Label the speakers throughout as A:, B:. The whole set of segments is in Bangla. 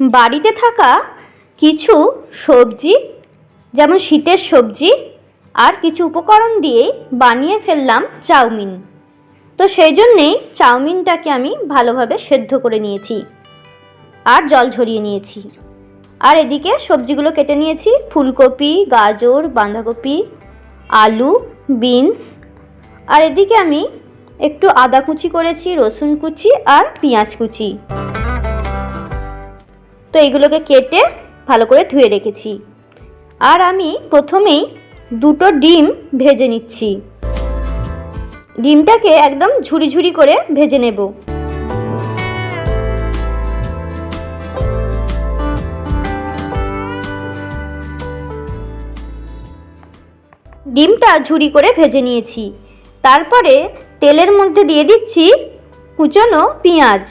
A: বাড়িতে থাকা কিছু সবজি, যেমন শীতের সবজি আর কিছু উপকরণ দিয়ে বানিয়ে ফেললাম চাউমিন। তো সেই জন্যেই চাউমিনটাকে আমি ভালোভাবে সেদ্ধ করে নিয়েছি আর জল ঝরিয়ে নিয়েছি। আর এদিকে সবজিগুলো কেটে নিয়েছি, ফুলকপি, গাজর, বাঁধাকপি, আলু, বিনস। আর এদিকে আমি একটু আদা কুচি করেছি, রসুন কুচি আর পেঁয়াজ কুচি। তো এগুলোকে কেটে ভালো করে ধুয়ে রেখেছি। আর আমি প্রথমেই দুটো ডিম ভেজে নিচ্ছি। ডিমটাকে একদম ঝুরি ঝুরি করে ভেজে নেব। ডিমটা ঝুরি করে ভেজে নিয়েছি। তারপরে তেলের মধ্যে দিয়ে দিচ্ছি কুচনো পেঁয়াজ।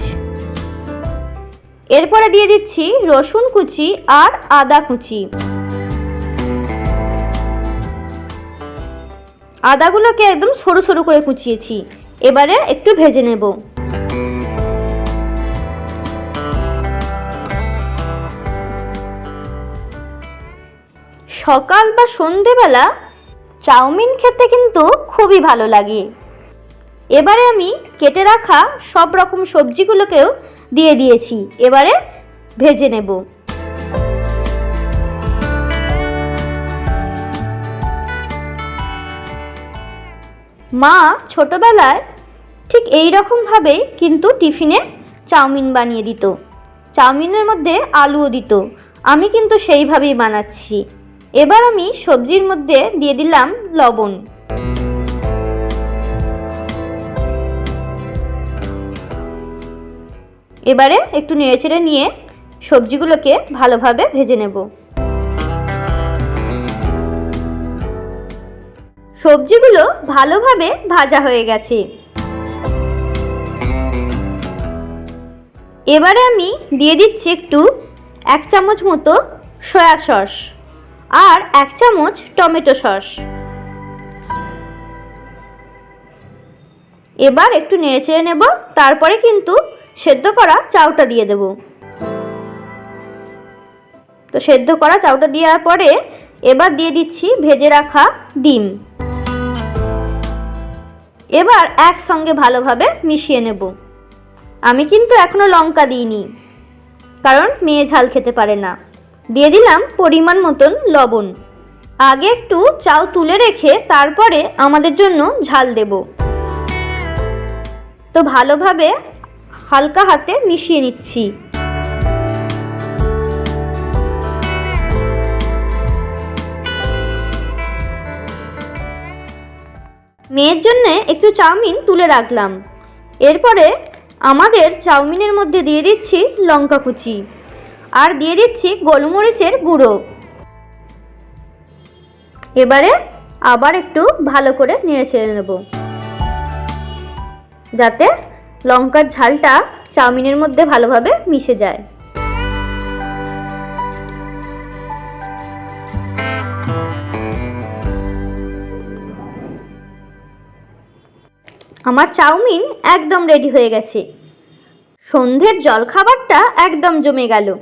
A: এরপরে দিয়ে দিচ্ছি রসুন কুচি আর আদা কুচি। আদাগুলোকে একদম সরু সরু করে কুচিয়েছি। এবারে একটু ভেজে নেব। সকাল বা সন্ধেবেলা চাউমিন খেতে কিন্তু খুবই ভালো লাগে। এবারে আমি কেটে রাখা সব রকম সবজিগুলোকেও দিয়ে দিয়েছি। এবারে ভেজে নেব। মা ছোটবেলায় ঠিক এই রকমভাবেই কিন্তু টিফিনে চাউমিন বানিয়ে দিত। চাউমিনের মধ্যে আলুও দিত। আমি কিন্তু সেইভাবেই বানাচ্ছি। এবার আমি সবজির মধ্যে দিয়ে দিলাম লবণ। এবারে একটু নেড়েচেড়ে নিয়ে সবজিগুলোকে ভালোভাবে ভেজে নেব। সবজিগুলো ভালোভাবে ভাজা হয়ে গেছে। এবারে আমি দিয়ে দিচ্ছি একটু এক চামচ মতো সয়া সস আর এক চামচ টমেটো সস। এবার একটু নেড়েচেড়ে নেব, তারপরে কিন্তু সেদ্ধ করা চাউটা দিয়ে দেব। তো সেদ্ধ করা চাউটা দেওয়ার পরে এবার দিয়ে দিচ্ছি ভেজে রাখা ডিম। এবার একসঙ্গে ভালোভাবে মিশিয়ে নেব। আমি কিন্তু এখনও লঙ্কা দিইনি, কারণ মেয়ে ঝাল খেতে পারে না। দিয়ে দিলাম পরিমাণ মতন লবণ। আগে একটু চাউ তুলে রেখে তারপরে আমাদের জন্য ঝাল দেব। তো ভালোভাবে হালকা হাতে মিশিয়ে নিচ্ছি। মেয়ের জন্যে একটু চাউমিন তুলে রাখলাম। এরপরে আমাদের চাউমিনের মধ্যে দিয়ে দিচ্ছি লঙ্কা কুচি আর দিয়ে দিচ্ছি গোলমরিচের গুঁড়ো। এবারে আবার একটু ভালো করে নেড়ে ছেড়ে নেব। যাতে লঙ্কার ঝালটা চাউমিনের মধ্যে ভালোভাবে মিশে যায়। আমার চাউমিন একদম রেডি হয়ে গেছে। সন্ধ্যের জলখাবারটা একদম জমে গেল।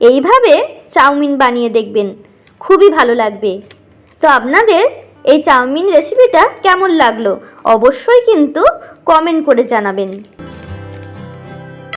A: এইভাবে চাউমিন বানিয়ে দেখবেন। খুবই ভালো লাগবে। তো আপনাদের এই চাউমিন রেসিপিটা কেমন লাগল? অবশ্যই কিন্তু কমেন্ট করে জানাবেন।